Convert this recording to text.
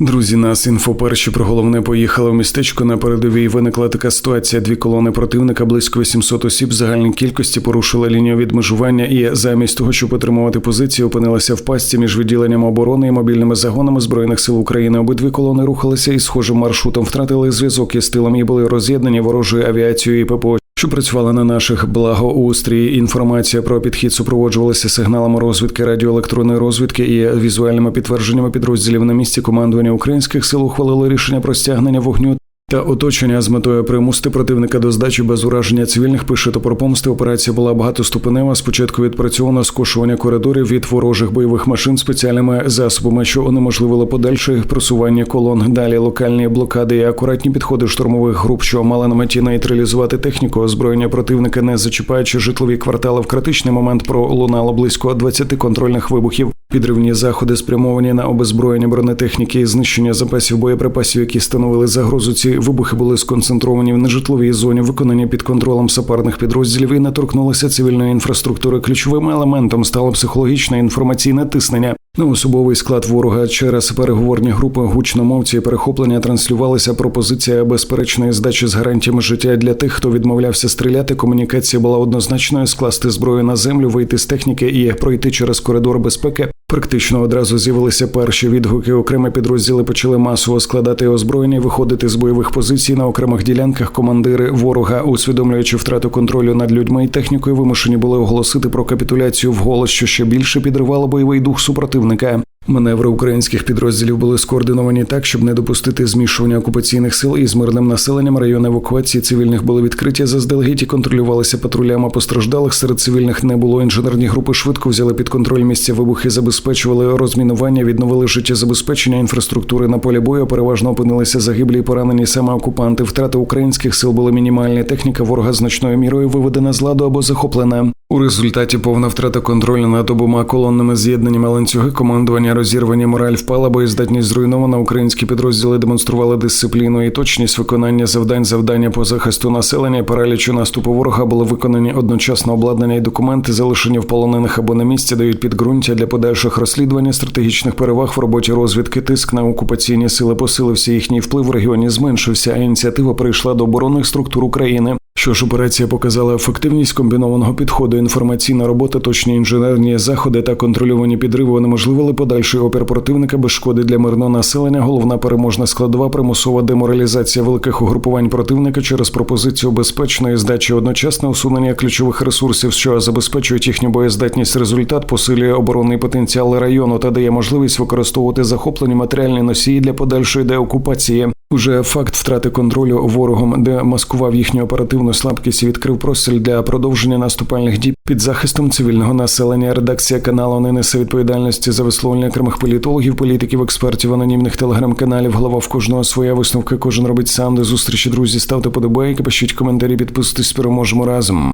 Друзі, нас інфо перші про головне поїхали в містечко на передовій. Виникла така ситуація. Дві колони противника, близько 800 осіб загальній кількості порушили лінію відмежування і замість того, щоб отримувати позиції, опинилися в пастці між відділенням оборони і мобільними загонами збройних сил України. Обидві колони рухалися із схожим маршрутом, втратили зв'язок із тилом і були роз'єднані ворожою авіацією і ППО. Що працювала на наших благоустрій. Інформація про підхід супроводжувалася сигналами розвідки, радіоелектронної розвідки і візуальними підтвердженнями підрозділів на місці командування українських сил ухвалило рішення про стягнення вогню. Та оточення з метою примусити противника до здачі без ураження цивільних пише топор помсти. Операція була багатоступенева. Спочатку відпрацьовано скошування коридорів від ворожих бойових машин спеціальними засобами, що унеможливило подальше просування колон. Далі локальні блокади і акуратні підходи штурмових груп, що мали на меті нейтралізувати техніку озброєння противника, не зачіпаючи житлові квартали. В критичний момент пролунало близько 20 контрольних вибухів. Підривні заходи спрямовані на обезброєння бронетехніки і знищення запасів боєприпасів, які становили загрозу. Ці вибухи були сконцентровані в нежитловій зоні, виконані під контролем сапарних підрозділів і не торкнулися цивільної інфраструктури. Ключовим елементом стало психологічне інформаційне тиснення. На особовий склад ворога через переговорні групи гучномовці і перехоплення транслювалася пропозиція безперечної здачі з гарантіями життя для тих, хто відмовлявся стріляти. Комунікація була однозначною скласти зброю на землю, вийти з техніки і пройти через коридор безпеки. Практично одразу з'явилися перші відгуки. Окремі підрозділи почали масово складати озброєння, виходити з бойових позицій на окремих ділянках. Командири ворога, усвідомлюючи втрату контролю над людьми і технікою, вимушені були оголосити про капітуляцію вголос, що ще більше підривало бойовий дух супротивника. Маневри українських підрозділів були скоординовані так, щоб не допустити змішування окупаційних сил із мирним населенням. Райони евакуації цивільних були відкриті заздалегідь і контролювалися патрулями постраждалих. Серед цивільних не було. Інженерні групи швидко взяли під контроль місця вибухи, забезпечували розмінування, відновили життєзабезпечення інфраструктури на полі бою. Переважно опинилися загиблі і поранені саме окупанти. Втрати українських сил були мінімальні. Техніка ворога значною мірою виведена з ладу або захоплена. У результаті повна втрата контролю над обома колонними з'єднаннями ланцюги командування розірвані мораль впала, боєздатність зруйнована. Українські підрозділи демонстрували дисципліну і точність виконання завдань завдання по захисту населення. Паралічу наступу ворога були виконані одночасно обладнання і документи, залишені в полонених або на місці, дають підґрунтя для подальших розслідувань стратегічних переваг в роботі розвідки. Тиск на окупаційні сили посилився. Їхній вплив в регіоні зменшився. А ініціатива прийшла до оборонних структур України. Що ж, операція показала ефективність комбінованого підходу, інформаційна робота, точні інженерні заходи та контрольовані підриви унеможливили подальший опір противника без шкоди для мирного населення. Головна переможна складова примусова деморалізація великих угрупувань противника через пропозицію безпечної здачі, одночасне усунення ключових ресурсів, що забезпечують їхню боєздатність. Результат посилює оборонний потенціал району та дає можливість використовувати захоплені матеріальні носії для подальшої деокупації. Уже факт втрати контролю ворогом, де маскував їхню оперативну слабкість, і відкрив простіль для продовження наступальних дій під захистом цивільного населення. Редакція каналу не несе відповідальності за висловлення окремих політологів, політиків, експертів, анонімних телеграм-каналів. Голова в кожного своя висновка. Кожен робить сам. До зустрічі друзі. Ставте подобайки, пишіть коментарі, підписуйтесь. Переможемо разом.